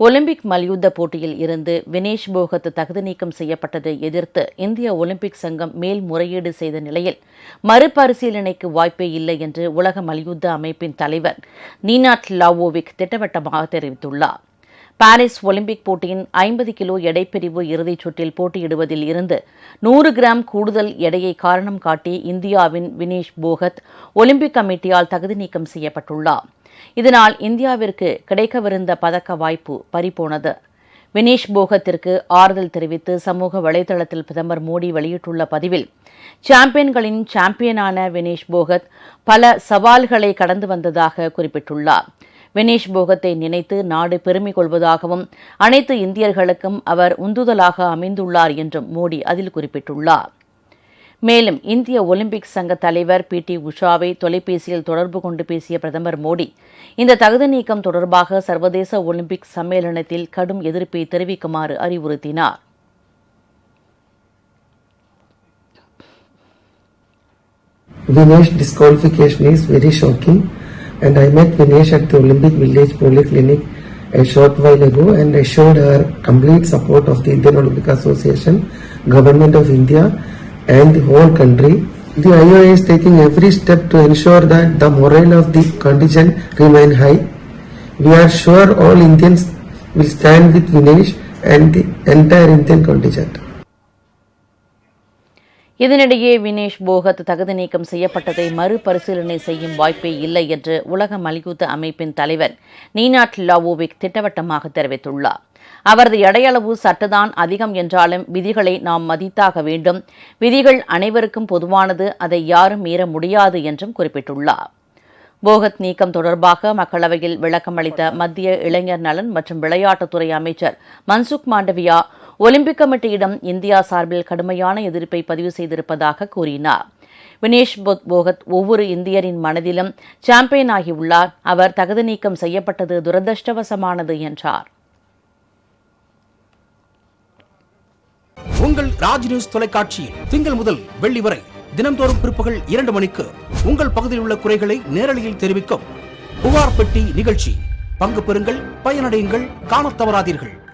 Olympic மல்யுத்த போட்டியில் இருந்து வினேஷ் போகத் தகுதி நீக்கம் செய்யப்பட்டதை எதிர்த்து இந்திய ஒலிம்பிக் சங்கம் மேல்முறையீடு செய்த நிலையில் மறுபரிசீலனைக்கு வாய்ப்பே இல்லை என்று உலக மல்யுத்த அமைப்பின் தலைவர் நீனாட் லாவோவிக் திட்டவட்டமாக தெரிவித்துள்ளார். பாரிஸ் ஒலிம்பிக் போட்டியின் ஐம்பது கிலோ எடைப்பிரிவு இறுதிச் சுற்றில் போட்டியிடுவதில் இருந்து நூறு கிராம் கூடுதல் எடையை காரணம் காட்டி இந்தியாவின் வினேஷ் போகத் ஒலிம்பிக் கமிட்டியால் தகுதி நீக்கம் செய்யப்பட்டுள்ளார். இதனால் இந்தியாவிற்கு கிடைக்கவிருந்த பதக்க வாய்ப்பு பறிபோனது. வினேஷ் போகத்திற்கு ஆறுதல் தெரிவித்து சமூக வலைதளத்தில் பிரதமர் மோடி வெளியிட்டுள்ள பதிவில் சாம்பியன்களின் சாம்பியனான வினேஷ் போகத் பல சவால்களை கடந்து வந்ததாக குறிப்பிட்டுள்ளார். வினேஷ் போகத்தை நினைத்து நாடு பெருமை கொள்வதாகவும் அனைத்து இந்தியர்களுக்கும் அவர் உந்துதலாக அமைந்துள்ளார் என்றும் மோடி அதில் குறிப்பிட்டுள்ளார். மேலும் இந்திய ஒலிம்பிக் சங்க தலைவர் பி டி உஷாவை தொலைபேசியில் தொடர்பு கொண்டு பேசிய பிரதமர் மோடி இந்த தகுதி நீக்கம் தொடர்பாக சர்வதேச ஒலிம்பிக் சம்மேளனத்தில் கடும் எதிர்ப்பை தெரிவிக்குமாறு அறிவுறுத்தினார். Vinesh disqualification is very shocking. And I met Vinesh at the Olympic Village Polyclinic a short while ago and assured her complete support of the Indian Olympic Association, Government of India and the whole country. The IOA is taking every step to ensure that the morale of the contingent remain high. We are sure all Indians will stand with Vinesh and the entire Indian contingent. இதனிடையே வினேஷ் போகத் தகுதி நீக்கம் செய்யப்பட்டதை மறுபரிசீலனை செய்யும் வாய்ப்பே இல்லை என்று உலக மல்யுத்த அமைப்பின் தலைவர் நீனாட் லாவோவிக் திட்டவட்டமாக தெரிவித்துள்ளார். அவரது எடையளவு சற்றுதான் அதிகம் என்றாலும் விதிகளை நாம் மதித்தாக வேண்டும். விதிகள் அனைவருக்கும் பொதுவானது. அதை யாரும் மீற முடியாது என்றும் குறிப்பிட்டுள்ளார். போகத் நீக்கம் தொடர்பாக மக்களவையில் விளக்கம் அளித்த மத்திய இளைஞர் நலன் மற்றும் விளையாட்டுத்துறை அமைச்சர் மன்சுக் மாண்டவியா ஒலிம்பிக் கமிட்டியிடம் இந்தியா சார்பில் கடுமையான எதிர்ப்பை பதிவு செய்திருப்பதாக கூறினார். வினேஷ் போகத் ஒவ்வொரு இந்தியரின் மனதிலும் சாம்பியன் ஆகியுள்ளார். அவர் தகுதி நீக்கம் செய்யப்பட்டது துரதிருஷ்டவசமானது என்றார். உங்கள் ராஜ் நியூஸ் தொலைக்காட்சியில் திங்கள் முதல் வெள்ளி வரை தினந்தோறும் பிற்பகல் இரண்டு மணிக்கு உங்கள் பகுதியில் உள்ள குறைகளை நேரலையில் தெரிவிக்கும் புகார் பெட்டி நிகழ்ச்சி. பங்கு பெறுங்கள் பயனடையுங்கள் காணத் தவறாதீர்கள்.